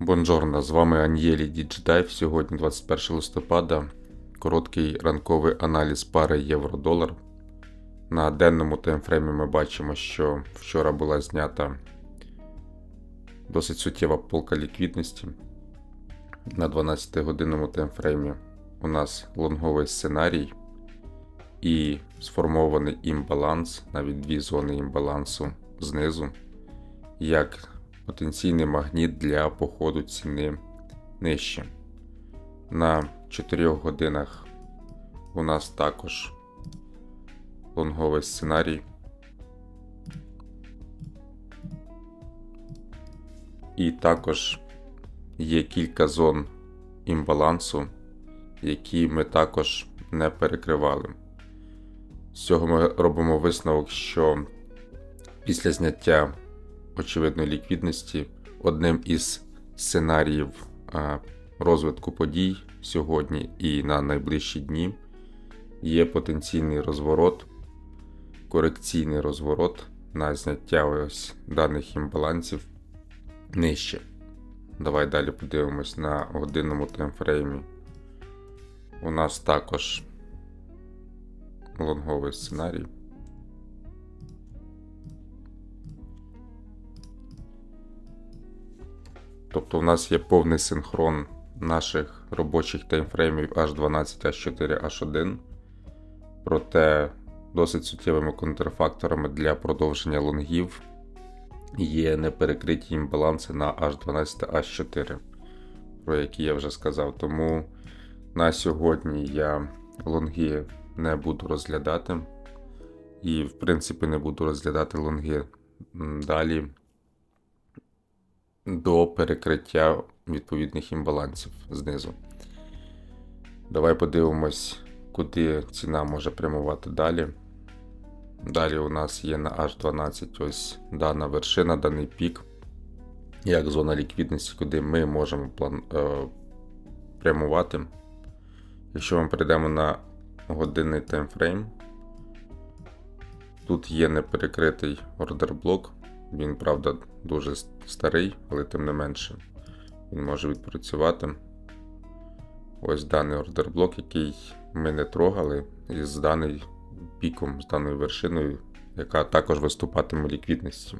Бонжорно, з вами Ан'єлі Діджитайв. Сьогодні 21 листопада. Короткий ранковий аналіз пари євро-долар. На денному таймфреймі ми бачимо, що вчора була знята досить суттєва полка ліквідності. На 12-годинному таймфреймі у нас лонговий сценарій і сформований імбаланс, навіть дві зони імбалансу знизу, як потенційний магніт для походу ціни нижче. На 4 годинах у нас також лонговий сценарій. І також є кілька зон імбалансу, які ми також не перекривали. З цього ми робимо висновок, що після зняття очевидної ліквідності одним із сценаріїв розвитку подій сьогодні і на найближчі дні є потенційний розворот, корекційний розворот на зняття ось даних імбалансів нижче. Давай далі подивимось на годинному таймфреймі. У нас також лонговий сценарій. Тобто у нас є повний синхрон наших робочих таймфреймів H12, H4, H1. Проте досить суттєвими контрфакторами для продовження лонгів є неперекриті імбаланси на H12, H4, про які я вже сказав. Тому на сьогодні я лонги не буду розглядати. І, в принципі, не буду розглядати лонги далі до перекриття відповідних імбалансів знизу. Давай подивимось, куди ціна може прямувати далі. Далі у нас є на H12 ось дана вершина, даний пік, як зона ліквідності, куди ми можемо план... е... прямувати. Якщо ми перейдемо на годинний таймфрейм, тут є неперекритий ордер блок. Він, правда, дуже старий, але тим не менше він може відпрацювати. Ось даний ордерблок, який ми не трогали, із даний піком, з даною вершиною, яка також виступатиме ліквідністю.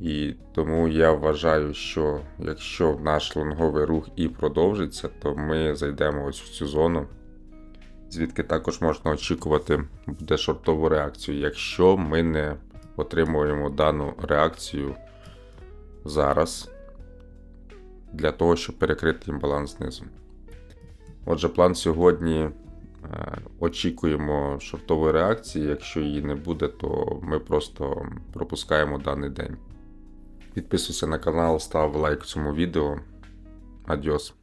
І тому я вважаю, що якщо наш лонговий рух і продовжиться, то ми зайдемо ось в цю зону, звідки також можна очікувати буде шортову реакцію, якщо ми не отримуємо дану реакцію зараз для того, щоб перекрити імбаланс знизу. Отже, план сьогодні е, очікуємо шортової реакції. Якщо її не буде, то ми просто пропускаємо даний день. Підписуйся на канал, став лайк цьому відео. Адіос.